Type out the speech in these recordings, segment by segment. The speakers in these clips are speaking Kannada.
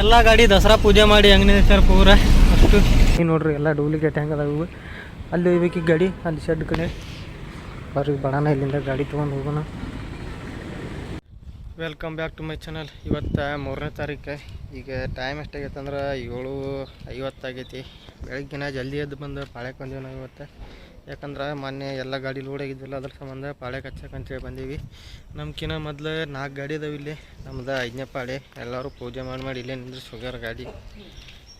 ಎಲ್ಲ ಗಾಡಿ ದಸರಾ ಪೂಜೆ ಮಾಡಿ ಹೆಂಗೆ ಸರ್ ಪೂರ ಅಷ್ಟು. ನೋಡ್ರಿ ಎಲ್ಲ ಡೂಪ್ಲಿಕೇಟ್ ಹೆಂಗೆ ಅದಾವು ಅಲ್ಲಿ ಒಯ್ಬೇಕು ಗಾಡಿ ಅಲ್ಲಿ ಶೆಡ್ ಕಡೆ. ಬರ್ರಿ ಬಡಾನ ಇಲ್ಲಿಂದ ಗಾಡಿ ತೊಗೊಂಡು ಹೋಗೋಣ. Welcome back to my channel ಇವತ್ತು ಮೂರನೇ ತಾರೀಕು. ಈಗ ಟೈಮ್ ಎಷ್ಟಾಗೈತೆ ಅಂದ್ರೆ ಏಳು ಐವತ್ತಾಗೈತಿ ಬೆಳಗ್ಗಿನ ಜಲ್ದಿ ಎದ್ದು ಬಂದು ಪಾಳೆ ಬಂದೀವಿ ನಾವು ಇವತ್ತು. ಯಾಕಂದ್ರೆ ಮೊನ್ನೆ ಎಲ್ಲ ಗಾಡಿ ಲೋಡ್ ಆಗಿದ್ದಿಲ್ಲ ಅದ್ರ ಸಂಬಂಧ ಪಾಳ್ಯಕ್ಕೆ ಹಚ್ಚಕ್ಕೆ ಅಂತೇಳಿ ಬಂದೀವಿ. ನಮ್ಕಿನ್ನ ಮೊದಲು ನಾಲ್ಕು ಗಾಡಿ ಅದಾವೆ ಇಲ್ಲಿ. ನಮ್ದು ಐದನೇ ಪಾಳೆ ಎಲ್ಲರೂ ಪೂಜೆ ಮಾಡಿ ಮಾಡಿ ಇಲ್ಲೇ ನಿಂದ್ರೆ ಶುಗರ್ ಗಾಡಿ.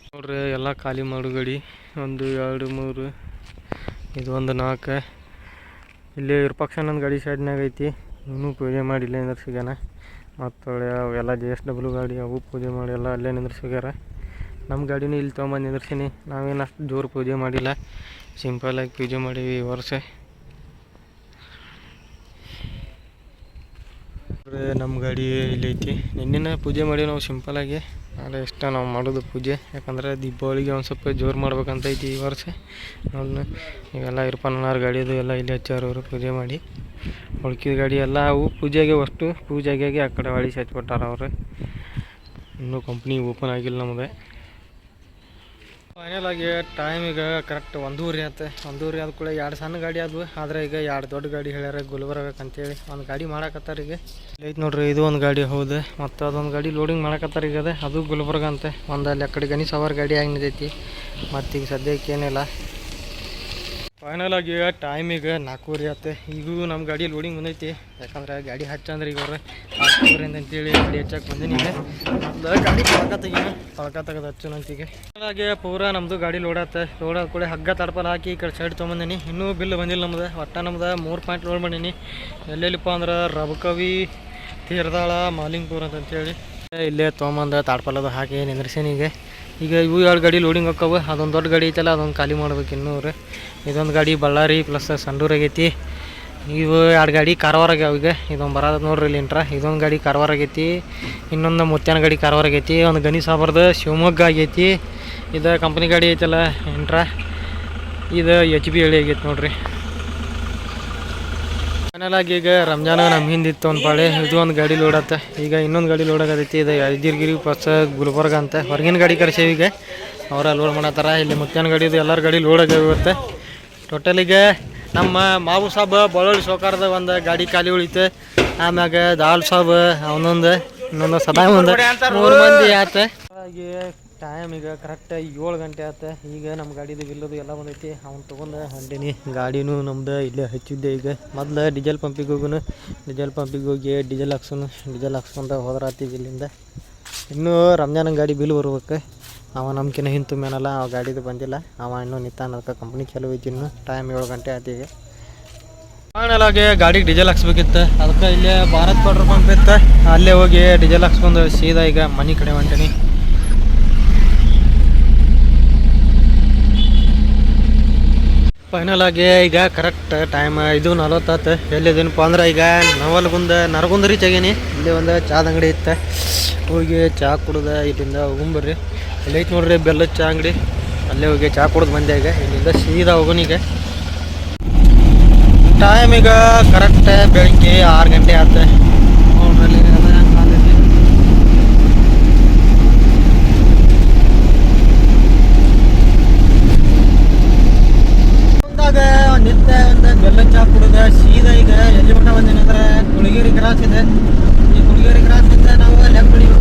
ನೋಡ್ರಿ, ಎಲ್ಲ ಖಾಲಿ ಮಾಡು ಗಾಡಿ. ಒಂದು, ಎರಡು, ಮೂರು, ಇದು ಒಂದು ನಾಲ್ಕು. ಇಲ್ಲಿ ನನ್ನ ಗಾಡಿ ಸೈಡ್ನಾಗ ಐತಿ. ಇವನು ಪೂಜೆ ಮಾಡಿ ಇಲ್ಲೇ ನಿಂದ್ರಿಸಿಗ್ಯಾನ ಮತ್ತು ಅವೆಲ್ಲ ಜೆ ಎಸ್ ಡಬ್ಲ್ಯೂ ಗಾಡಿ, ಅವು ಪೂಜೆ ಮಾಡಿ ಎಲ್ಲ ಅಲ್ಲೇ ನಿಂದ್ರಿಸಿಗ್ಯಾರ ನಮ್ಮ ಗಾಡಿನೂ ಇಲ್ಲಿ ತೊಗೊಂಬಂದು ನಿಂದ್ರಿಸೀನಿ. ನಾವೇನು ಅಷ್ಟು ಜೋರು ಪೂಜೆ ಮಾಡಿಲ್ಲ. ಸಿಂಪಲಾಗಿ ಪೂಜೆ ಮಾಡೀವಿ ಈ ವರ್ಷ. ನಮ್ಮ ಗಾಡಿ ಇಲ್ಲಿ ಐತಿ. ನಿನ್ನೆ ಪೂಜೆ ಮಾಡಿ ನಾವು ಸಿಂಪಲಾಗಿ ಆದರೆ ಇಷ್ಟ ನಾವು ಮಾಡೋದು ಪೂಜೆ. ಯಾಕಂದ್ರೆ ದೀಪಾವಳಿಗೆ ಒಂದು ಸ್ವಲ್ಪ ಜೋರು ಮಾಡ್ಬೇಕಂತ ಐತಿ ಈ ವರ್ಷ. ಅವನ್ನ ಇವೆಲ್ಲ ಗಾಡಿ ಗಾಡಿದು ಎಲ್ಲ ಇಲ್ಲಿ ಹಚ್ಚಾರವರು ಪೂಜೆ ಮಾಡಿ. ಉಳ್ಕಿದ ಗಾಡಿ ಎಲ್ಲ ಅವು ಪೂಜೆಗೆ ಅಷ್ಟು ಪೂಜೆಗೆ ಆ ಕಡೆ ಹೊಳಿಸಿ ಹಚ್ಬಿಟ್ಟಾರ ಅವರು ಇನ್ನೂ ಕಂಪ್ನಿ ಓಪನ್ ಆಗಿಲ್ಲ ನಮ್ಮದು ಫೈನಲ್ ಆಗಿ ಟೈಮ್ ಈಗ ಕರೆಕ್ಟ್ ಒಂದೂರಿ ಆಯ್ತು. ಒಂದೂರಿ ಆದ ಕೂಡ ಎರಡು ಸಣ್ಣ ಗಾಡಿ ಆದ್ವು. ಆದರೆ ಈಗ ಎರಡು ದೊಡ್ಡ ಗಾಡಿ ಹೇಳ್ಯಾರ ಗುಲ್ಬರ್ಗಕ್ಕೆ ಅಂತೇಳಿ. ಒಂದು ಗಾಡಿ ಮಾಡಾಕತ್ತಾರ ಈಗ. ಐತೆ ನೋಡ್ರಿ, ಇದು ಒಂದು ಗಾಡಿ, ಹೌದು. ಮತ್ತು ಅದೊಂದು ಗಾಡಿ ಲೋಡಿಂಗ್ ಮಾಡಾಕತ್ತಾರ ಈಗ ಅದೇ. ಅದು ಗುಲ್ಬರ್ಗ ಅಂತೆ. ಒಂದು ಅಲ್ಲಿ ಆ ಕಡೆ ಗಣಿ ಸವಾರ್ ಗಾಡಿ ಆಗಿ ನಿಂತೈತಿ ಮತ್ತು ಈಗ ಸದ್ಯಕ್ಕೆ ಏನಿಲ್ಲ. ಫೈನಲ್ ಆಗಿ ಟೈಮ್ ಈಗ ನಾಲ್ಕೂವರೆ ಆತ ಈಗೂ ನಮ್ಮ ಗಾಡಿ ಲೋಡಿಂಗ್ ಬಂದೈತಿ. ಯಾಕಂದ್ರೆ ಗಾಡಿ ಹಚ್ಚಂದ್ರೆ ಈಗ ಅವ್ರೆ ನಾಲ್ಕೂವರೆಯಿಂದ ಅಂತೇಳಿ ಗಾಡಿ ಹಚ್ಚಕ್ಕೆ ಬಂದೀನಿ ಗಾಡಿ ಪಳಕ ತೆಗೀನಿ ಪಳಕ ತೆಗೆದು ಹಚ್ಚನಂತೀಗ ಹಾಗೆ ಪೂರ ನಮ್ಮದು ಗಾಡಿ ಲೋಡ್ ಆತ. ಲೋಡ್ ಆದ ಕೂಡ ಹಗ್ಗ ತಡಪಲ್ ಹಾಕಿ ಈ ಕಡೆ ಸೈಡ್ ತೊಗೊಂಬಂದೀನಿ. ಇನ್ನೂ ಬಿಲ್ ಬಂದಿಲ್ಲ ನಮ್ದು. ಒಟ್ಟ ನಮ್ದು ಮೂರು ಪಾಯಿಂಟ್ ಲೋಡ್ ಮಾಡೀನಿ. ಎಲ್ಲೆಲ್ಲಿಪ್ಪ ಅಂದ್ರೆ ರಬಕವಿ, ತೀರ್ದಾಳ, ಮಾಲಿಂಗ್ಪುರ ಅಂತಂತೇಳಿ. ಇಲ್ಲೇ ತೊಗೊಂಬಂದ ತಾಡ್ಪಲ್ಲದು ಹಾಕಿ ನಿಂದ್ರಿಸೀನಿ ಈಗ ಇವು ಎರಡು ಗಾಡಿ ಲೋಡಿಂಗ್ ಹೋಕ್ಕವು ಅದೊಂದು ದೊಡ್ಡ ಗಾಡಿ ಐತಲ್ಲ, ಅದೊಂದು ಖಾಲಿ ಮಾಡ್ಬೇಕು ಇನ್ನೂರು ಇದೊಂದು ಗಾಡಿ ಬಳ್ಳಾರಿ ಪ್ಲಸ್ ಸಂಡೂರ್ ಆಗೈತಿ. ಇವು ಎರಡು ಗಾಡಿ ಕಾರವಾರ ಆಗ್ಯಾವ ಈಗ. ಇದೊಂದು ಬರೋದು ನೋಡ್ರಿ ಇಲ್ಲಿ ಇಂಟ್ರ. ಇದೊಂದು ಗಾಡಿ ಕಾರವಾರ ಆಗೈತಿ. ಇನ್ನೊಂದು ಮುತ್ಯಾನ ಗಾಡಿ ಕಾರವಾರ ಆಗೈತಿ. ಒಂದು ಗಣಿ ಸಾಬರ್ದು ಶಿವಮೊಗ್ಗ ಆಗೈತಿ. ಇದು ಕಂಪ್ನಿ ಗಾಡಿ ಐತಲ್ಲ ಇಂಟ್ರ. ಇದು ಎಚ್ ಬಿ ಹಳಿ ಆಗೈತಿ ನೋಡ್ರಿ. ಫೈನಲ್ ಆಗಿ ಈಗ ರಂಜಾನ ನಮ್ಮ ಹಿಂದಿತ್ತು ಒಂದು ಪಾಳೆ. ಇದು ಒಂದು ಗಾಡಿ ಲೋಡತ್ತೆ ಈಗ ಇನ್ನೊಂದು ಗಾಡಿ ಲೋಡ್ ಆಗತೈತಿ ಇದು ಯಾದಗಿರಿ ಪಸ್ ಗುಲ್ಬರ್ಗ ಅಂತ. ಹೊರಗಿನ ಗಾಡಿ ಕರ್ಸೇವಿ ಈಗ. ಅವರ ಲೋಡ್ ಮಾಡತ್ತಾರ. ಇಲ್ಲಿ ಗಾಡಿ ಇದು. ಎಲ್ಲರ ಗಾಡಿ ಲೋಡ್ ಇವತ್ತು. ಟೋಟಲಿಗೆ ನಮ್ಮ ಮಾವು ಸಾಬ್ ಬಳ್ಳಿ ಸೋಕಾರದ ಒಂದು ಗಾಡಿ ಖಾಲಿ ಉಳಿತು. ಆಮ್ಯಾಗ ದಾಲ್ ಸಾಬ್, ಅವನೊಂದು, ಇನ್ನೊಂದು ಸದಾ ಒಂದು. ಮೂರು ಮಂದಿ ಆತ. ಟೈಮ್ ಈಗ ಕರೆಕ್ಟ್ ಏಳು ಗಂಟೆ ಆತ. ಈಗ ನಮ್ಮ ಗಾಡಿದು ಬಿಲ್ಲದು ಎಲ್ಲ ಬಂದೈತಿ. ಅವ್ನು ತೊಗೊಂಡು ಹೊಂಟೀನಿ. ಗಾಡಿನೂ ನಮ್ದು ಇಲ್ಲೇ ಹಚ್ಚಿದ್ದೆ ಈಗ. ಮೊದಲು ಡೀಸೆಲ್ ಪಂಪಿಗೆ ಹೋಗುನು ಡೀಸೆಲ್ ಪಂಪಿಗೆ ಹೋಗಿ ಡೀಸೆಲ್ ಹಾಕ್ಸೋನು ಡೀಸೆಲ್ ಹಾಕ್ಸ್ಕೊಂಡು ಹೋದ್ರಾತೀವಿ ಇಲ್ಲಿಂದ. ಇನ್ನೂ ರಂಜಾನ ಗಾಡಿ ಬಿಲ್ ಬರ್ಬೇಕು. ಅವ ನಮ್ಕಿನ ಹಿಂತು ಮೇನಲ್ಲ, ಅವ ಗಾಡಿದು ಬಂದಿಲ್ಲ. ಅವ ಇನ್ನೂ ನಿಂತಾನ ಅದಕ್ಕೆ ಕಂಪ್ನಿ ಚಲೋ ಐತಿ ಇನ್ನು. ಟೈಮ್ ಏಳು ಗಂಟೆ ಆಯ್ತು ಈಗ. ಆಮೇಲೆ ಗಾಡಿಗೆ ಡೀಸೆಲ್ ಹಾಕ್ಸ್ಬೇಕಿತ್ತು. ಅದಕ್ಕೆ ಇಲ್ಲೇ ಭಾರತ್ ಪೆಟ್ರೋಲ್ ಪಂಪ್ ಇತ್ತು. ಅಲ್ಲೇ ಹೋಗಿ ಡೀಸೆಲ್ ಹಾಕ್ಸ್ಕೊಂಡು ಸೀದಾ ಈಗ ಮನೆ ಕಡೆ ಹೊಂಟೀನಿ. ಫೈನಲ್ ಆಗಿ ಈಗ ಕರೆಕ್ಟ್ ಟೈಮ್ ಇದು ನಲ್ವತ್ತಾತು ಎಲ್ಲಿದ್ದೀನಪ್ಪ ಅಂದ್ರೆ ಈಗ ನವಲ್ಗುಂದ ನರಗುಂದ ರೀಚ್ ಆಗೀನಿ ಇಲ್ಲಿ ಒಂದು ಚಾದ ಅಂಗಡಿ ಇತ್ತು. ಹೋಗಿ ಚಹಾ ಕುಡ್ದ, ಇಲ್ಲಿಂದ ಹೋಗ್ಬರ್ರಿ ಅಲ್ಲಿ ಐತೆ ನೋಡ್ರಿ ಬೆಲ್ಲದ ಚಹಾ ಅಂಗಡಿ. ಅಲ್ಲೇ ಹೋಗಿ ಚಹಾ ಕುಡ್ದು ಬಂದೆ ಈಗ. ಇಲ್ಲಿಂದ ಸೀದಾ ಹೋಗೋನೀಗ ಟೈಮ್ ಈಗ ಕರೆಕ್ಟ್ ಬೆಳಿಗ್ಗೆ ಆರು ಗಂಟೆ ಆಯ್ತು ನೋಡ್ರಿ ಅಲ್ಲಿ ಎಲ್ಲ ಹೆಂಗ್ ಕಾಣ್ತೈತಿ. ಮುಂದಾಗ ನಿತ್ಯ ಒಂದು ಚಾ ಸೀದಾ ಈಗ ಎಲ್ಲಿ ಮಟ್ಟ ಬಂದೇನೆ ಅಂದ್ರೆ ಕುಳಗೇರಿ ಕ್ರಾಸ್ ಇದೆ. ಈ ಕುಳಗೇರಿ ಇಂದ ನಾವು ಲೆಫ್ಟ್ ಹೊಡಿಬೇಕು.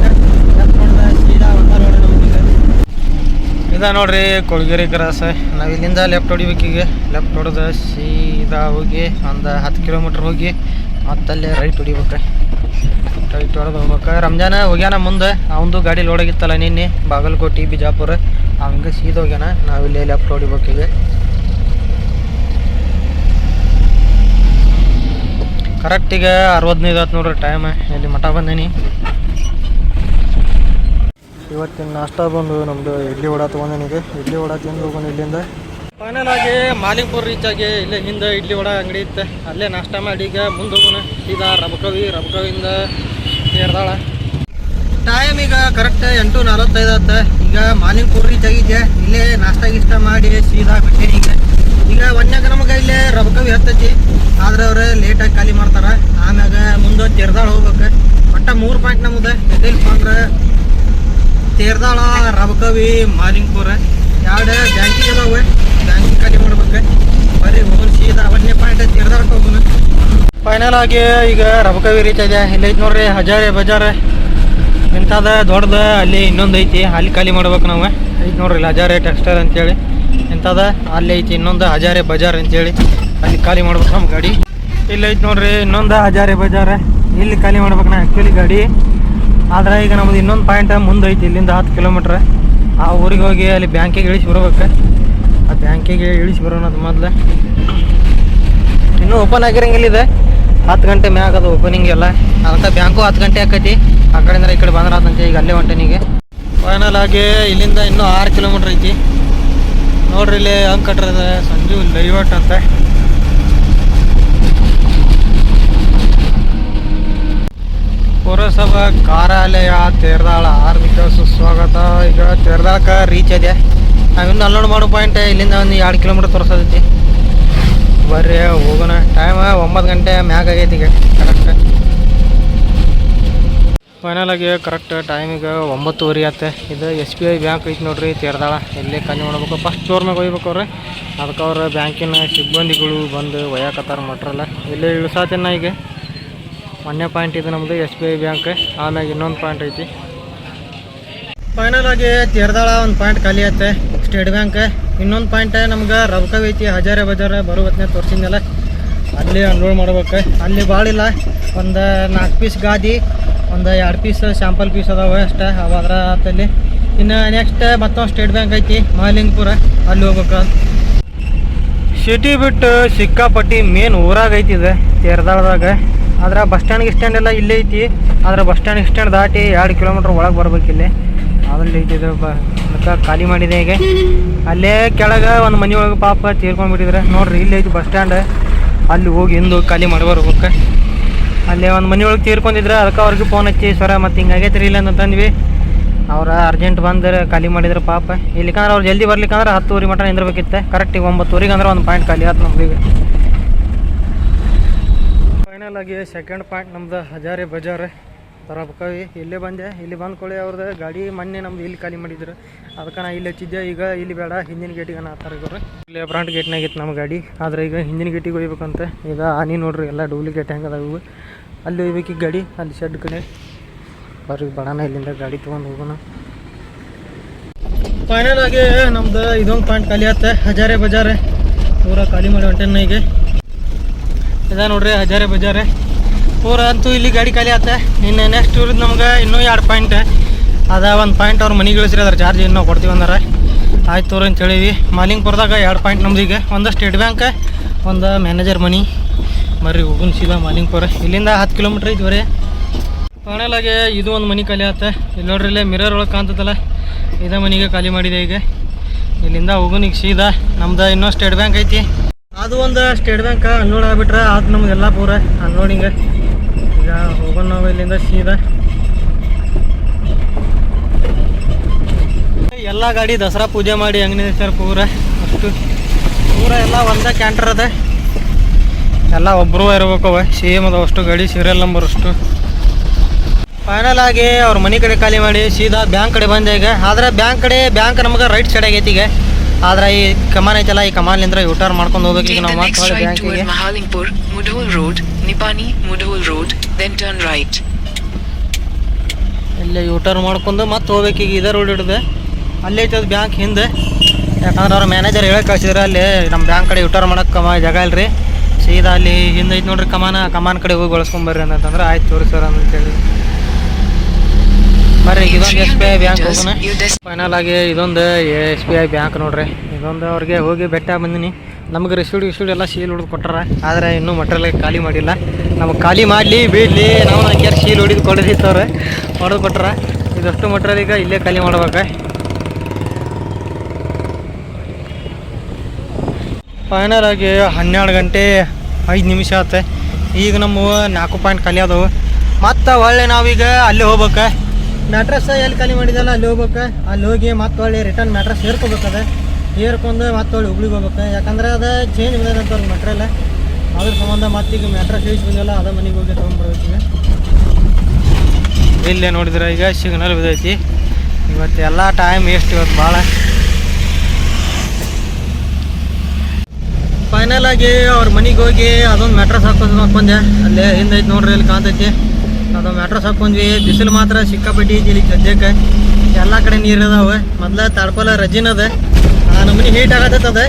ಲೆಫ್ಟ್ ಹೊಡೆದ ಸೀದಾ ಹೊಂಟಾರ ನಮಗೀಗ ಇದ ನೋಡ್ರಿ ಕುಳಗೇರಿ ಕ್ರಾಸ್ ನಾವು ಇಲ್ಲಿಂದ ಲೆಫ್ಟ್ ಹೊಡಿಬೇಕೀಗ ಲೆಫ್ಟ್ ಹೊಡೆದ ಸೀದಾ ಹೋಗಿ ಒಂದು ಹತ್ತು ಕಿಲೋಮೀಟ್ರ್ ಹೋಗಿ ಮತ್ತಲ್ಲೇ ರೈಟ್ ಹೊಡಿಬೇಕು. ರೈಟ್ ಹೊಡೆದು ಹೋಗ್ಬೇಕು. ರಂಜಾನ ಹೋಗ್ಯಾನ ಮುಂದೆ. ಅವಂದು ಗಾಡಿ ಲೋಡಾಗಿತ್ತಲ್ಲ ನಿನ್ನೆ. ಬಾಗಲಕೋಟೆ, ಬಿಜಾಪುರ. ಹಂಗೆ ಸೀದಾ ಹೋಗ್ಯಾನ. ನಾವಿಲ್ಲಿ ಲೆಫ್ಟ್ ಹೊಡಿಬೇಕು ಈಗ. ಕರೆಕ್ಟ್ ಈಗ ಅರವತ್ತೈದು ಆಯ್ತು ನೋಡ್ರಿ ಟೈಮ್ ಇಲ್ಲಿ ಮಠ ಬಂದೀನಿ. ಇವತ್ತಿನ ನಾಷ್ಟ ಬಂದು ನಮ್ಮದು ಇಡ್ಲಿ ವಡ ತೊಗೊಂಡೇನಿ ಈಗ. ಇಡ್ಲಿ ವಡ ತಿಂದು ಹೋಗೋಣ ಇಲ್ಲಿಂದ. ಫೈನಲ್ ಆಗಿ ಮಾಲಿಂಗ್ಪುರ್ ರೀಚ್ ಆಗಿ ಇಲ್ಲೇ ಹಿಂದೆ ಇಡ್ಲಿ ವಡ ಅಂಗಡಿ ಇತ್ತು. ಅಲ್ಲೇ ನಾಷ್ಟ ಮಾಡಿ ಈಗ ಮುಂದೆ ಹೋಗೋಣ. ಸೀದಾ ರಬಕವಿ ರಬಕವಿಯಿಂದ ಸೇರ್ದಾಳ ಟೈಮ್ ಈಗ ಕರೆಕ್ಟ್ ಎಂಟು ನಲವತ್ತೈದು ಆತ ಈಗ ಮಾಲಿಂಗ್ಪುರ್ ರೀಚ್ ಆಗಿದ್ದೆ ಇಲ್ಲೇ ನಾಷ್ಟ ಗಿಷ್ಟ ಮಾಡಿ ಸೀದಾ ಬಿಟ್ಟೆ ಈಗ. ಈಗ ಒಂದ್ಯಾಗ ನಮಗೆ ಇಲ್ಲೇ ರಬಕವಿ ಹತ್ತೈತಿ. ಆದ್ರೆ ಅವ್ರು ಲೇಟಾಗಿ ಖಾಲಿ ಮಾಡ್ತಾರ. ಆಮ್ಯಾಗ ಮುಂದೆ ತೇರ್ದಾಳ ಹೋಗ್ಬೇಕು. ಒಟ್ಟ ಮೂರು ಪಾಯಿಂಟ್ ನಮ್ದು ಎದಿಲ್ಪ ಅಂದ್ರೆ ತೇರ್ದಾಳ ರಬಕವಿ ಮಾಲಿಂಗ್ಪುರ ಎರಡು ಬ್ಯಾಂಕಿಗೆ ಅದಾವೆ ಬ್ಯಾಂಕಿಗೆ ಖಾಲಿ ಮಾಡ್ಬೇಕು. ಬರೀ ಹೋಗೋಣ ಸೀದಾ ಒಂದನೇ ಪಾಯಿಂಟ್ ತೇರ್ದಾಳಕ್ಕೆ ಹೋಗೋಣ ಫೈನಲ್ ಆಗಿ ಈಗ ರಬಕವಿ ರೀಚ್ ಇಲ್ಲಿ ಐತಿ ನೋಡ್ರಿ, ಹಜಾರೆ ಬಜಾರ್. ಇಂಥದ ದೊಡ್ಡದ ಅಲ್ಲಿ ಇನ್ನೊಂದು ಐತಿ. ಅಲ್ಲಿ ಖಾಲಿ ಮಾಡ್ಬೇಕು ನಾವು ಐತಿ ನೋಡ್ರಿ, ಇಲ್ಲಿ ಹಜಾರೆ ಟೆಕ್ಸ್ಟೈಲ್ ಅಂತೇಳಿ. ಇಂಥದ ಅಲ್ಲಿ ಐತಿ ಇನ್ನೊಂದು ಹಜಾರೆ ಬಜಾರ್ ಅಂತೇಳಿ. ಅಲ್ಲಿ ಖಾಲಿ ಮಾಡ್ಬೇಕು ನಮ್ಮ ಗಾಡಿ. ಇಲ್ಲಿ ಐತೆ ನೋಡ್ರಿ ಇನ್ನೊಂದು ಹಜಾರೆ ಬಜಾರ. ಇಲ್ಲಿ ಖಾಲಿ ಮಾಡ್ಬೇಕು ನಾ ಆ್ಯಕ್ಚುಲಿ ಗಾಡಿ. ಆದ್ರೆ ಈಗ ನಮ್ದು ಇನ್ನೊಂದು ಪಾಯಿಂಟ್ ಮುಂದೆ ಐತಿ ಇಲ್ಲಿಂದ ಹತ್ತು ಕಿಲೋಮೀಟ್ರ್ ಆ ಊರಿಗೆ ಹೋಗಿ ಅಲ್ಲಿ ಬ್ಯಾಂಕಿಗೆ ಇಳಿಸಿ ಬರ್ಬೇಕು. ಆ ಬ್ಯಾಂಕಿಗೆ ಇಳಿಸಿ ಬರೋಣ ಅದು ಮೊದಲು. ಇನ್ನೂ ಓಪನ್ ಆಗಿರಂಗಿಲ್ಲ ಇದೆ. ಹತ್ತು ಗಂಟೆ ಮ್ಯಾಗ ಅದು ಓಪನಿಂಗ್ ಎಲ್ಲ. ಅದಕ್ಕೆ ಬ್ಯಾಂಕು ಹತ್ತು ಗಂಟೆ ಆಕೈತಿ. ಆ ಕಡೆಯಿಂದ ಈ ಕಡೆ ಬಂದ್ರೆ ಆತಂತೆ ಈಗ ಅಲ್ಲೇ ಹೊಂಟೇನಿಗೆ ಫೈನಲ್ ಆಗಿ ಇಲ್ಲಿಂದ ಇನ್ನೂ ಆರು ಕಿಲೋಮೀಟ್ರ್ ಐತಿ. ನೋಡ್ರಿ ಇಲ್ಲಿ ಹಂಗೆ ಕಟ್ರದ ಸಂಜು ಲೈವಟ್ ಅಂತ. ಪುರಸಭಾ ಕಾರ್ಯಾಲಯ ತೇರ್ದಾಳ. ಹಾರ್ದಿಕ ಸುಸ್ವಾಗತ. ಈಗ ತೇರ್ದಾಳಕ್ಕೆ ರೀಚ್ ಇದೆ. ನಾವಿನ್ನು ಹನ್ನೊಂದು ಮಾಡೋ ಪಾಯಿಂಟ್ ಇಲ್ಲಿಂದ ಒಂದು ಎರಡು ಕಿಲೋಮೀಟ್ರ್ ತೋರಿಸೋದೈತಿ ಬರ್ರಿ, ಹೋಗೋಣ. ಟೈಮ್ ಒಂಬತ್ತು ಗಂಟೆ ಮ್ಯಾಗ ಆಗೈತಿ ಈಗ. ಕರೆಕ್ಟ್ ಫೈನಲ್ ಆಗಿ ಕರೆಕ್ಟ್ ಟೈಮಿಗೆ ಒಂಬತ್ತುವರೆ ಆತ ಇದು ಎಸ್ ಬಿ ಐ ಬ್ಯಾಂಕ್ ಐತಿ ನೋಡ್ರಿ ತೇರ್ದಾಳ. ಇಲ್ಲಿ ಕಣ್ಣು ಮಾಡ್ಬೇಕು ಫಸ್ಟ್ ಫ್ಲೋರ್ ಮ್ಯಾಗ ಒಯ್ಬೇಕು ಅವ್ರೆ. ಅದಕ್ಕೆ ಅವ್ರ ಬ್ಯಾಂಕಿನ ಸಿಬ್ಬಂದಿಗಳು ಬಂದು ಒಯ್ಯಾಕತ್ತಾರ ಮಟ್ರಲ್ಲ. ಇಲ್ಲೇ ಇಳಿಸಾತೇನ ಈಗ. ಮೊನ್ನೆ ಪಾಯಿಂಟ್ ಇದು ನಮ್ಮದು ಎಸ್ ಬಿ ಐ ಬ್ಯಾಂಕ್ ಆಮ್ಯಾಗ ಇನ್ನೊಂದು ಪಾಯಿಂಟ್ ಐತಿ. ಫೈನಲ್ ಆಗಿ ತೀರ್ದಾಳ ಒಂದು ಪಾಯಿಂಟ್ ಖಾಲಿ ಐತೆ ಸ್ಟೇಟ್ ಬ್ಯಾಂಕ್. ಇನ್ನೊಂದು ಪಾಯಿಂಟ್ ನಮ್ಗೆ ರಬ್ಕವ್ ಐತಿ ಹಜಾರೆ ಬಜಾರ ಬರೋ ಹೊತ್ತನೇ ತೋರಿಸಿದ್ನಲ್ಲ ಅಲ್ಲಿ ಅನ್ರೋಲ್ ಮಾಡ್ಬೇಕು. ಅಲ್ಲಿ ಭಾಳಿಲ್ಲ ಒಂದು ನಾಲ್ಕು ಪೀಸ್ ಗಾದಿ ಒಂದು ಎರಡು ಪೀಸ್ ಸ್ಯಾಂಪಲ್ ಪೀಸ್ ಅದಾವೆ ಅಷ್ಟೇ ಅವಾದ್ರ ಅದ್ರ ಆತಲ್ಲಿ ಇನ್ನು ನೆಕ್ಸ್ಟ್ ಮತ್ತೊಂದು ಸ್ಟೇಟ್ ಬ್ಯಾಂಕ್ ಐತಿ ಮಹಾಲಿಂಗಪುರ ಅಲ್ಲಿ ಹೋಗ್ಬೇಕು. ಸಿಟಿ ಬಿಟ್ಟು ಸಿಕ್ಕಾಪಟ್ಟಿ ಮೇನ್ ಊರಾಗ ಐತಿ ಇದು ತೇರ್ದಾಳದಾಗ. ಆದ್ರೆ ಬಸ್ ಸ್ಟ್ಯಾಂಡ್ ಸ್ಟ್ಯಾಂಡ್ ಎಲ್ಲ ಇಲ್ಲೇ ಐತಿ. ಆದ್ರೆ ಬಸ್ ಸ್ಟ್ಯಾಂಡ್ ಸ್ಟ್ಯಾಂಡ್ ದಾಟಿ ಎರಡು ಕಿಲೋಮೀಟ್ರ್ ಒಳಗೆ ಬರ್ಬೇಕು ಇಲ್ಲಿ. ಅದ್ರಲ್ಲಿ ಐತಿ ಇದು ಬ ಅದಕ್ಕೆ ಖಾಲಿ ಮಾಡಿದೆ ಈಗ. ಅಲ್ಲೇ ಕೆಳಗೆ ಒಂದು ಮನೆ ಒಳಗೆ ಪಾಪ ತೀರ್ಕೊಂಡ್ಬಿಟ್ಟಿದ್ರೆ ನೋಡ್ರಿ, ಇಲ್ಲಿ ಐತಿ ಬಸ್ ಸ್ಟ್ಯಾಂಡ್ ಅಲ್ಲಿ ಹೋಗಿ ಹಿಂದು ಖಾಲಿ ಮಾಡಿ ಅಲ್ಲೇ ಒಂದು ಮನೆ ಒಳಗೆ ತೀರ್ಕೊಂಡಿದ್ರೆ ಅದಕ್ಕೆ ಅವ್ರಿಗೆ ಫೋನ್ ಹಚ್ಚಿ ಸರ ಮತ್ತು ಹಿಂಗಾಗೈತ್ರಿ ಇಲ್ಲ ಅಂತಂದ್ವಿ ಅವ್ರ ಅರ್ಜೆಂಟ್ ಬಂದ್ರೆ ಖಾಲಿ ಮಾಡಿದ್ರೆ ಪಾಪ. ಇಲ್ಲಿಕಂದ್ರೆ ಅವ್ರು ಜಲ್ದಿ ಬರ್ಲಿಕ್ಕಂದ್ರೆ ಹತ್ತುವರೆ ಮಟ ನಿಂದಿರ್ಬೇಕಿತ್ತೆ. ಕರೆಕ್ಟ್ ಒಂಬತ್ತುವರೆಗೆ ಅಂದ್ರೆ ಒಂದು ಪಾಯಿಂಟ್ ಖಾಲಿ ಆಯ್ತು ನಮ್ದು ಈಗ ಫೈನಲ್ ಆಗಿ ಸೆಕೆಂಡ್ ಪಾಯಿಂಟ್ ನಮ್ದು ಹಜಾರೆ ಬಜಾರ್. ತರಬಕವಿ ಇಲ್ಲೇ ಬಂದೆ. ಇಲ್ಲಿ ಬಂದ್ಕೊಳ್ಳಿ ಅವ್ರದ್ದು ಗಾಡಿ ಮೊನ್ನೆ ನಮ್ದು ಇಲ್ಲಿ ಖಾಲಿ ಮಾಡಿದ್ರು. ಅದಕ್ಕೆ ನಾ ಇಲ್ಲಿ ಹಚ್ಚಿದ್ದೆ. ಈಗ ಇಲ್ಲಿ ಬೇಡ. ಹಿಂದಿನ ಗೇಟಿಗೆ ನಾ ಇವರು ಇಲ್ಲಿ ಫ್ರಂಟ್ ಗೇಟ್ನಾಗ ಇತ್ತು ನಮ್ಮ ಗಾಡಿ. ಆದ್ರೆ ಈಗ ಹಿಂದಿನ ಗೇಟಿಗೆ ಹೋಗ್ಬೇಕಂತ. ಈಗ ಆನಿ ನೋಡ್ರಿ, ಎಲ್ಲ ಡೂಪ್ಲಿಕೇಟ್ ಹೆಂಗೆ ಅದಾವು. ಅಲ್ಲಿ ಹೋಗ್ಬೇಕು ಗಾಡಿ. ಅಲ್ಲಿ ಶೆಡ್ ಕಡೆ. ಬರ್ರಿ ಬಡಾನ ಇಲ್ಲಿಂದ ಗಾಡಿ ತೊಗೊಂಡು ಹೋಗೋಣ. ಫೈನಲ್ ಆಗಿ ನಮ್ದು ಇದೊಂದು ಪಾಯಿಂಟ್ ಖಾಲಿ ಆತ. ಹಜಾರೆ ಬಜಾರೆ. ಪೂರ ಖಾಲಿ ಮಾಡಿ ಹೊಂಟೇನ ಈಗ ಇದ ನೋಡ್ರಿ, ಹಜಾರೆ ಬಜಾರೆ. ಪೂರ ಅಂತೂ ಇಲ್ಲಿ ಗಾಡಿ ಖಾಲಿ ಆತ. ಇನ್ನು ನೆಕ್ಸ್ಟ್ ಇವ್ರದ್ದು ನಮ್ಗೆ ಇನ್ನೂ ಎರಡು ಪಾಯಿಂಟ್ ಅದ ಒಂದು ಪಾಯಿಂಟ್ ಅವ್ರು ಮನೆಗೆ ಇಳಿಸ್ರಿ, ಅದ್ರ ಚಾರ್ಜ್ ಇನ್ನೂ ಕೊಡ್ತೀವಿ ಅಂದ್ರೆ. ಆಯ್ತು ತೋರಿ ಅಂತ ಹೇಳಿವಿ. ಮಾಲಿಂಗ್ಪುರದಾಗ ಎರಡು ಪಾಯಿಂಟ್ ನಮ್ದು ಈಗ. ಒಂದು ಸ್ಟೇಟ್ ಬ್ಯಾಂಕ್ ಒಂದು ಮ್ಯಾನೇಜರ್ ಮನಿ. ಬರ್ರಿ, ಹೋಗುನ್ ಸೀದಾ ಮಾಲಿಂಗ್ಪುರ. ಇಲ್ಲಿಂದ ಹತ್ತು ಕಿಲೋಮೀಟ್ರ್ ಐತಿ ಬರೀ. ಫೈನಲ್ ಇದು ಒಂದು ಮನೆ ಖಾಲಿ ಆತ. ಇಲ್ಲಿ ನೋಡ್ರಿ, ಇಲ್ಲೇ ಮಿರರ್ ಒಳಗೆ ಕಾಣ್ತದಲ್ಲ. ಇದೇ ಮನೆಗೆ ಖಾಲಿ ಮಾಡಿದೆ ಈಗ. ಇಲ್ಲಿಂದ ಹೋಗುನ್ ಈಗ ಸೀದಾ. ನಮ್ದು ಇನ್ನೂ ಸ್ಟೇಟ್ ಬ್ಯಾಂಕ್ ಐತಿ. ಅದು ಒಂದು ಸ್ಟೇಟ್ ಬ್ಯಾಂಕ್, ಅನ್ಲೋಡ್ ಆಗ್ಬಿಟ್ರೆ ಅದು ನಮ್ದು ಎಲ್ಲ ಪೂರ ಅನ್ಲೋಡಿಂಗ್. ಈಗ ಹೋಗೋಣ ನಾವು ಇಲ್ಲಿಂದ ಸೀದಾ. ಎಲ್ಲ ಗಾಡಿ ದಸರಾ ಪೂಜೆ ಮಾಡಿ ಅಂಗಡಿ ಸರ್ ಪೂರ, ಅಷ್ಟು. ಪೂರ ಎಲ್ಲ ಒಂದೇ ಕ್ಯಾಂಟರ್ ಅದ. ಎಲ್ಲ ಒಬ್ಬರು ಇರ್ಬೇಕವ ಸೇಮ್ ಅದ ಅಷ್ಟು, ಗಾಡಿ ಸೀರಿಯಲ್ ನಂಬರ್ ಅಷ್ಟು. ಫೈನಲ್ ಆಗಿ ಅವ್ರ ಮನೆ ಕಡೆ ಖಾಲಿ ಮಾಡಿ ಸೀದಾ ಬ್ಯಾಂಕ್ ಕಡೆ ಬಂದೆ ಈಗ. ಆದ್ರೆ ಬ್ಯಾಂಕ್ ಕಡೆ, ಬ್ಯಾಂಕ್ ನಮಗೆ ರೈಟ್ ಸೈಡ್ ಆಗೈತಿ ಈಗ. ಆದ್ರೆ ಈ ಕಮಾನ್ ಐತಲ್ಲ ಈ ಕಮಾನ್ಲಿಂದ ಯೂಟರ್ನ್ ಮಾಡ್ಕೊಂಡು ಹೋಗ್ಬೇಕು ಈಗ ನಾವು ಮತ್ತೆ ಬ್ಯಾಂಕಿಗೆ toward Mudhol road Nipani Nipani, road then turn right. ಇಲ್ಲೇ ಯೂಟರ್ನ್ ಮಾಡ್ಕೊಂಡು ಮತ್ತೆ ಹೋಗ್ಬೇಕು ಈಗ ಇದೇ ರೋಡ್ ಹಿಡಿದೆ. ಅಲ್ಲೇ ಐತೆ ಅದು ಬ್ಯಾಂಕ್ ಹಿಂದೆ. ಯಾಕಂದ್ರೆ ಅವ್ರ ಮ್ಯಾನೇಜರ್ ಹೇಳಕ್ ಕಳ್ಸಿದ್ರೆ ಅಲ್ಲಿ ನಮ್ಮ ಬ್ಯಾಂಕ್ ಕಡೆ ಯೂಟರ್ನ್ ಮಾಡಕ್ಕೆ ಕಮ ಜಾಗ ಇಲ್ರಿ. ಸೀದಾ ಅಲ್ಲಿ ಹಿಂದೆ ಐತೆ ನೋಡ್ರಿ ಕಮಾನ ಕಮಾನ್ ಕಡೆ ಹೋಗಿ ಬಳಸ್ಕೊಂಬರ್ರಿ ಅಂತಂದ್ರೆ ಆಯ್ತು ತೋರಿ ಸರ್ ಅಂತೇಳಿ. ಬರ್ರಿ ಇದೊಂದು ಎಸ್ ಬಿ ಐ ಬ್ಯಾಂಕ್ ಹೋಗೋಣ. ಫೈನಲ್ ಆಗಿ ಇದೊಂದು ಎಸ್ ಬಿ ಐ ಬ್ಯಾಂಕ್ ನೋಡ್ರಿ. ಇದೊಂದು ಅವ್ರಿಗೆ ಹೋಗಿ ಬೆಟ್ಟ ಬಂದಿನಿ. ನಮ್ಗೆ ರಿಸೀಡ್ ಗಿಸೀಡ್ ಎಲ್ಲ ಸೀಲ್ ಹೊಡೆದು ಕೊಟ್ಟಾರ. ಆದರೆ ಇನ್ನೂ ಮಟೀರಿಯಲ್ ಖಾಲಿ ಮಾಡಿಲ್ಲ. ನಮಗೆ ಖಾಲಿ ಮಾಡಲಿ ಬೀಳಲಿ ನಾವು ನಂಗೆ ಶೀಲ್ ಹೊಡಿದು ಕೊಡದಿತ್ತವ್ರೆ ಹೊಡೆದು ಕೊಟ್ಟಾರ ಇದಷ್ಟು ಮಟೀರಿಯಲ್ ಈಗ ಇಲ್ಲೇ ಖಾಲಿ ಮಾಡ್ಬೇಕು. ಫೈನಲ್ ಆಗಿ ಹನ್ನೆರಡು ಗಂಟೆ ಐದು ನಿಮಿಷ ಆತ. ಈಗ ನಮ್ಮ ನಾಲ್ಕು ಪಾಯಿಂಟ್ ಖಾಲಿ ಅದಾವು ಮತ್ತು ಒಳ್ಳೆ ನಾವೀಗ ಅಲ್ಲಿ ಹೋಗ್ಬೇಕು. ಮ್ಯಾಟ್ರಸ್ ಎಲ್ಲಿ ಖಾಲಿ ಮಾಡಿದಲ್ಲ? ಅಲ್ಲಿ ಹೋಗ್ಬೇಕು. ಅಲ್ಲಿ ಹೋಗಿ ಮತ್ತೆ ಹೊಳ್ಳಿ ರಿಟರ್ನ್ ಮ್ಯಾಟ್ರಸ್ ಹೇರ್ಕೋಬೇಕದ ಹೇರ್ಕೊಂಡು ಮತ್ತೆ ಹೊಳ್ಳಿ ಹುಬ್ಳಿಗೆ ಹೋಗ್ಬೇಕು. ಯಾಕಂದ್ರೆ ಅದು ಚೇಂಜ್ ಬಂದದಂತ ಅಂತ ಮೆಟ್ರಲ್ ಅದ್ರ ಸಂಬಂಧ ಮತ್ತೀಗ ಮ್ಯಾಟ್ರಸ್ ಯೂಸ್ ಬಂದಿಲ್ಲ ಅದ ಮನೆಗೆ ಹೋಗಿ ತೊಗೊಂಡ್ಬರ್ಬೇಕು ಇಲ್ಲಿ ನೋಡಿದ್ರೆ ಈಗ ಸಿಗ್ನಲ್ ಬಿದೈತಿ ಇವತ್ತು ಎಲ್ಲ ಟೈಮ್ ವೇಸ್ಟ್ ಇವತ್ತು ಭಾಳ ಫೈನಲ್ ಆಗಿ ಅವ್ರ ಮನೆಗೆ ಹೋಗಿ ಅದೊಂದು ಮ್ಯಾಟ್ರಸ್ ಹಾಕೋದು ಹಾಕೊಂಡೆ ಅಲ್ಲೇ ಹಿಂದೈತಿ ನೋಡ್ರಿ, ಇಲ್ಲಿ ಕಾಣ್ತೈತಿ. ಅದೊಂದು ಮ್ಯಾಟ್ರಸ್ ಹಾಕೊಂಡ್ವಿ ಬಿಸಿಲು ಮಾತ್ರ ಸಿಕ್ಕಾಪಟ್ಟಿ ಇಲ್ಲಿ ಗದ್ದೆಕ್ಕೆ ಎಲ್ಲ ಕಡೆ ನೀರು ಅದಾವೆ. ಮೊದಲ ತಾಡ್ಕೊಲ ರಜಿನದ ಅದ. ನಮನಿ ಹೀಟ್ ಆಗತ್ತದ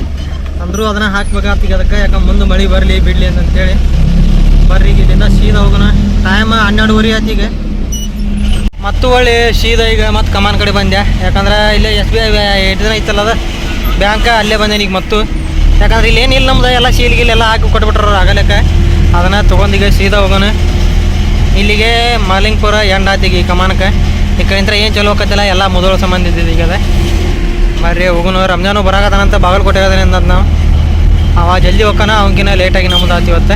ಅಂದರೂ ಅದನ್ನ ಹಾಕ್ಬೇಕಾಗ್ತೀಗ ಅದಕ್ಕೆ. ಯಾಕಂದ್ರೆ ಮುಂದೆ ಮಳೆ ಬರಲಿ ಬಿಡಲಿ ಅಂತಂತೇಳಿ. ಬರ್ರಿ, ಇಲ್ಲಿಂದ ಸೀದಾ ಹೋಗೋಣ. ಟೈಮ್ ಹನ್ನೆರಡುವರೆ ಆತೀಗ ಮತ್ತು ಹೊಳ್ಳಿ ಸೀದಾ ಈಗ ಮತ್ತು ಕಮಾನ್ ಕಡೆ ಬಂದೆ. ಯಾಕಂದ್ರೆ ಇಲ್ಲೇ ಎಸ್ ಬಿ ಐ ಎಂಟು ದಿನ ಇತ್ತಲ್ಲ ಅದ. ಬ್ಯಾಂಕ ಅಲ್ಲೇ ಬಂದೇನೆ ಈಗ ಮತ್ತು. ಯಾಕಂದ್ರೆ ಇಲ್ಲಿ ಏನಿಲ್ಲ ನಮ್ದು. ಎಲ್ಲ ಸೀಲ್ ಎಲ್ಲ ಹಾಕಿ ಕೊಟ್ಬಿಟ್ರ ಆಗಲಕ್ಕೆ. ಅದನ್ನು ತೊಗೊಂಡೀಗ ಸೀದಾ ಹೋಗೋಣ. ಇಲ್ಲಿಗೆ ಮಾಲಿಂಗ್ಪುರ ಎಂಡ್ ಆತಿಗೆ ಈ ಕಮಾನಕ್ಕೆ. ಈ ಕಡೆಯಿಂದ ಏನು ಚಲೋ ಹೋಗತ್ತಿಲ್ಲ ಎಲ್ಲ ಮೊದಲು ಸಂಬಂಧ ಇದ್ದಿದ್ದು ಈಗ ಅದೇ. ಬರ್ರಿ, ಹೋಗುನು, ರಂಜಾನು ಬರಾಕತ್ತಾನಂತ ಬಾಗಲ್ ಕೊಟ್ಟಿರೋದೇ ಅಂತ ನಾವು. ಅವ ಜಲ್ದಿ ಹೋಗೋಣ ಅವನಕಿನ ಲೇಟಾಗಿ ನಮ್ದು ಆತಿ ಇವತ್ತೆ.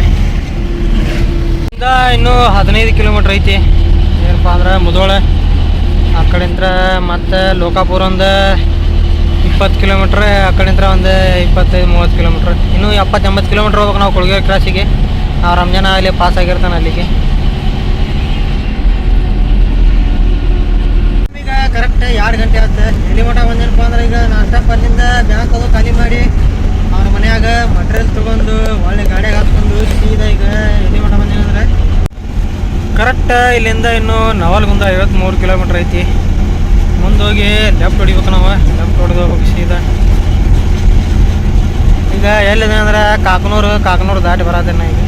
ಇಂದ ಇನ್ನೂ ಹದಿನೈದು ಕಿಲೋಮೀಟ್ರ್ ಐತಿ. ಏನಪ್ಪ ಅಂದ್ರೆ ಮುದೋಳ. ಆ ಕಡೆಯಿಂದ ಮತ್ತು ಲೋಕಾಪುರ ಒಂದು ಇಪ್ಪತ್ತು ಕಿಲೋಮೀಟ್ರ್ ಆ ಕಡೆಯಿಂದ ಒಂದು ಇಪ್ಪತ್ತೈದು, ಮೂವತ್ತು ಕಿಲೋಮೀಟ್ರ್ ಇನ್ನೂ ಎಪ್ಪತ್ತು ಎಂಬತ್ತು ಕಿಲೋಮೀಟ್ರ್ ಹೋಗ್ಬೇಕು ನಾವು ಕೊಳಗೇರಿ ಕ್ರಾಸಿಗೆ ಆ ರಂಜಾನ ಅಲ್ಲಿ ಪಾಸ್ ಆಗಿರ್ತಾನೆ ಅಲ್ಲಿಗೆ ಈಗ ಕರೆಕ್ಟ್ ಎರಡು ಗಂಟೆ ಆಗುತ್ತೆ ಎಲ್ಲಿ ಮಠ ಬಂದೇನಪ್ಪ ಅಂದ್ರೆ ಈಗ ನಾಷ್ಟ ಅಲ್ಲಿಂದ ಬ್ಯಾಂಕ್ ಅದು ಖಾಲಿ ಮಾಡಿ ಅವ್ರ ಮನೆಯಾಗ ಮಟೀರಿಯಲ್ ತೊಗೊಂಡು ಒಳ್ಳೆ ಗಾಡಿಯಾಗ ಹಾಕ್ಕೊಂಡು ಸೀದಾ ಈಗ ಎಲ್ಲಿ ಮಠ ಬಂದೇನಂದ್ರೆ ಕರೆಕ್ಟ್ ಇಲ್ಲಿಂದ ಇನ್ನು ನವಲ್ಗುಂದ ಐವತ್ತ್ಮೂರು ಕಿಲೋಮೀಟ್ರ್ ಐತಿ. ಮುಂದೋಗಿ ಲೆಫ್ಟ್ ಹೊಡಿಬೇಕು ನಾವು. ಲೆಫ್ಟ್ ಹೊಡೆದು ಹೋಗ್ಬೇಕು ಸೀದಾ. ಈಗ ಎಲ್ಲಿದೆ ಅಂದ್ರೆ ಕಾಕನೂರು ಕಾಕನೂರು ದಾಟಿ ಬರತ್ತೇನೆ ಈಗ.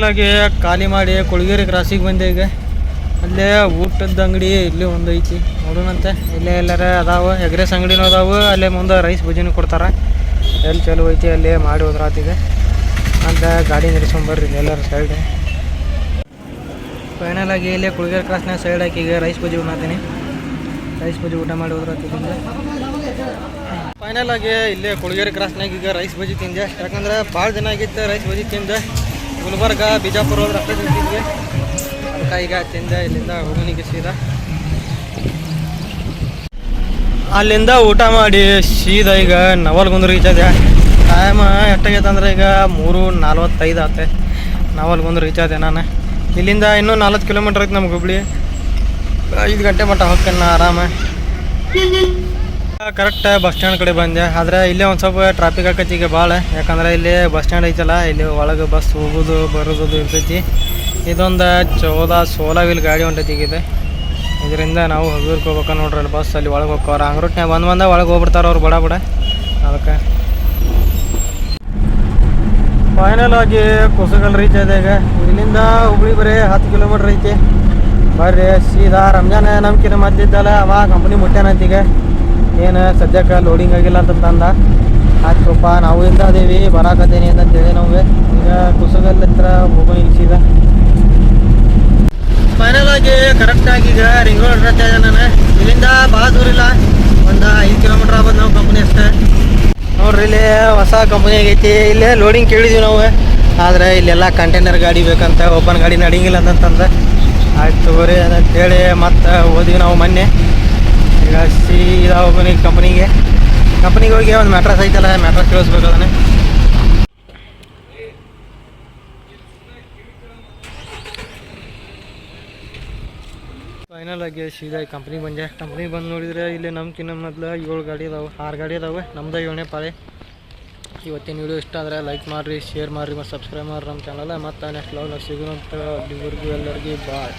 ಫೈನಲ್ ಆಗಿ ಖಾಲಿ ಮಾಡಿ ಕುಳಗೇರಿ ಕ್ರಾಸಿಗೆ ಬಂದೆ ಈಗ. ಅಲ್ಲೇ ಊಟದ ಅಂಗಡಿ ಇಲ್ಲಿ ಒಂದು ಐತಿ. ನೋಡೋಣಂತೆ. ಇಲ್ಲೇ ಎಲ್ಲರ ಎಗ್ ರೈಸ್ ಅಂಗಡಿನೂ ಅದಾವೆ. ಅಲ್ಲೇ ಮುಂದೆ ರೈಸ್ ಭುಜಿನೂ ಕೊಡ್ತಾರೆ. ಎಲ್ಲಿ ಚಲೋ ಐತಿ ಅಲ್ಲೇ ಮಾಡಿ ಹೋದ್ರಾತೀಗ. ಅಂತ ಗಾಡಿ ನಡೆಸ್ಕೊಂಬರ್ರಿ ಎಲ್ಲರ ಸೈಡ್ ಫೈನಲ್ ಆಗಿ ಇಲ್ಲೇ ಕುಳಗೇರಿ ಕ್ರಾಸ್ನ ಸೈಡ್ ಹಾಕಿ ಈಗ ರೈಸ್ ಬಜ್ಜಿ ಮಾಡ್ತೀನಿ ರೈಸ್ ಬಜ್ಜಿ ಊಟ ಮಾಡಿ ಹೋದ್ರಾತಿಗೆ ಫೈನಲ್ ಆಗಿ ಇಲ್ಲೇ ಕುಳಗೇರಿ ಕ್ರಾಸ್ನಾಗ ಈಗ ರೈಸ್ ಬಜ್ಜಿ ತಿಂದೆ. ಯಾಕಂದ್ರೆ ಭಾಳ ದಿನ ಆಗಿತ್ತು ರೈಸ್ ಬಜ್ಜಿ ತಿಂದೆ. ಗುಲ್ಬರ್ಗ, ಬಿಜಾಪುರ ಹೋದ್ರೆ ಅಷ್ಟೇ ತಿಂತಿದ್ವಿ. ಅದಕ್ಕೆ ಈಗ ತಿಂದೆ, ಇಲ್ಲಿಂದ ಹೋಗೋನಿಗೆ ಸೀದಾ. ಅಲ್ಲಿಂದ ಊಟ ಮಾಡಿ ಸೀದಾ ಈಗ ನವಲ್ಗುಂದ್ ರೀಚ್ ಅದೆ ಟೈಮ್ ಎಷ್ಟಾಗೈತೆ ಈಗ ಮೂರು ನಲ್ವತ್ತೈದು ಆತೆ. ನವಲ್ಗುಂದ್ರ ರೀಚ್ ಆದೆ ನಾನು. ಇಲ್ಲಿಂದ ಇನ್ನೂ ನಾಲ್ಕು ಕಿಲೋಮೀಟ್ರ್ ಐತೆ ನಮ್ಗೆ ಹುಬ್ಳಿ. ಐದು ಗಂಟೆ ಮಟ್ಟ ಹೋಗ್ತೇನೆ ನಾ ಆರಾಮ. ಕರೆಕ್ಟ್ ಬಸ್ ಸ್ಟ್ಯಾಂಡ್ ಕಡೆ ಬಂದೆ. ಆದರೆ ಇಲ್ಲೇ ಒಂದು ಸ್ವಲ್ಪ ಟ್ರಾಫಿಕ್ ಆಕೈತಿ ಈಗ ಭಾಳ ಯಾಕಂದ್ರೆ ಇಲ್ಲಿ ಬಸ್ ಸ್ಟ್ಯಾಂಡ್ ಐತಲ್ಲ, ಇಲ್ಲಿ ಒಳಗೆ ಬಸ್ ಹೋಗೋದು, ಬರೋದು ಇರ್ತೈತಿ. ಇದೊಂದು ಚೌದ ಸೋಲಾ ವೀಲ್ ಗಾಡಿ ಹೊಂಟೈತಿ ಈಗ ಇದು. ಇದರಿಂದ ನಾವು ಹಗುರ್ಕ್ ಹೋಗ್ಬೇಕು ನೋಡ್ರಿ ಅಲ್ಲಿ ಬಸ್ ಅಲ್ಲಿ ಒಳಗೆ ಹೋಗ್ಕವ್ರ ಅಂಗ್ರೂಟ್ನ್ಯಾಗ ಬಂದು ಬಂದ ಒಳಗೆ ಹೋಗ್ಬಿಡ್ತಾರ ಅವ್ರು ಬಡ ಬಡ. ಅದಕ್ಕೆ ಫೈನಲ್ ಆಗಿ ಕುಸಗಲ್ ರೀಚ್ ಆದ ಈಗ. ಇಲ್ಲಿಂದ ಹುಬ್ಳಿ ಬರೀ ಹತ್ತು ಕಿಲೋಮೀಟ್ರ್ ಐತಿ. ಬರ್ರಿ, ಸೀದಾ ರಂಜಾನ್ ನಮ್ಕಿನ ಮದ್ದಿದ್ದಲ್ಲ ಅವ ಕಂಪ್ನಿ ಮುಟ್ಟ್ಯಾನಂತ ಈಗ. ಏನು ಸದ್ಯಕ್ಕೆ ಲೋಡಿಂಗ್ ಆಗಿಲ್ಲ ಅಂತಂದ ಆಯ್ತುಪ್ಪ ನಾವು ಇಂದ ಅದೇವಿ, ಬರಾಕತ್ತೀನಿ ಅಂತೇಳಿ ನಾವು. ಈಗ ಕುಸಗಲ್ ಹತ್ರ ಹೋಗೋ ಫೈನಲ್ ಆಗಿ ಕರೆಕ್ಟ್ ಆಗಿ ಈಗ ರಿಂಗ್ ರೋಡ್ ರಸ್ತೆ ನಾನು. ಇಲ್ಲಿಂದ ಭಾಳ ದೂರ ಇಲ್ಲ. ಒಂದು ಐದು ಕಿಲೋಮೀಟ್ರ್ ಆಗ್ಬೋದು ನಾವು ಕಂಪ್ನಿ ಅಷ್ಟೇ. ನೋಡ್ರಿ, ಇಲ್ಲಿ ಹೊಸ ಕಂಪ್ನಿ ಆಗೈತಿ. ಇಲ್ಲೇ ಲೋಡಿಂಗ್ ಕೇಳಿದ್ವಿ ನಾವು. ಆದರೆ ಇಲ್ಲೆಲ್ಲ ಕಂಟೈನರ್ ಗಾಡಿ ಬೇಕಂತ ಓಪನ್ ಗಾಡಿ ನಡೀಂಗಿಲ್ಲ ಅಂತಂತಂದ ಆಯ್ತು ತಗೋರಿ ಅಂತೇಳಿ ಮತ್ತೆ ಹೋದ್ವಿ ನಾವು ಮೊನ್ನೆ. ಈಗ ಸೀದಾ ಕಂಪನಿ ಕಂಪ್ನಿಗೆ ಕಂಪ್ನಿಗೆ ಹೋಗಿ ಒಂದು ಮ್ಯಾಟ್ರಸ್ ಐತಲ್ಲ ಮ್ಯಾಟ್ರಸ್ ಕೇಳಿಸ್ಬೇಕು ಫೈನಲ್ ಆಗಿ ಸೀದಾ ಕಂಪ್ನಿ ಬಂದೆ. ಕಂಪ್ನಿ ಬಂದು ನೋಡಿದ್ರೆ ಇಲ್ಲಿ ನಮ್ಕಿನ್ನ ಮೊದಲು ಏಳು ಗಾಡಿ ಅದಾವೆ, ಆರು ಗಾಡಿ ಅದಾವೆ. ನಮ್ದು ಏಳನೇ ಪಾಳೆ. ಇವತ್ತಿನ ವಿಡಿಯೋ ಇಷ್ಟ ಆದರೆ ಲೈಕ್ ಮಾಡಿರಿ ಶೇರ್ ಮಾಡಿರಿ, ಮತ್ತು ಸಬ್ಸ್ಕ್ರೈಬ್ ಮಾಡಿರಿ ನಮ್ಮ ಚಾನಲ್ ಮತ್ತು ನೆಕ್ಸ್ಟ್ ಲಾಗ್ ಸಿಗೋಣ ಅಂತ ಅಲ್ಲಿವರೆಗೂ ಎಲ್ಲರಿಗೂ ಬಾಯ್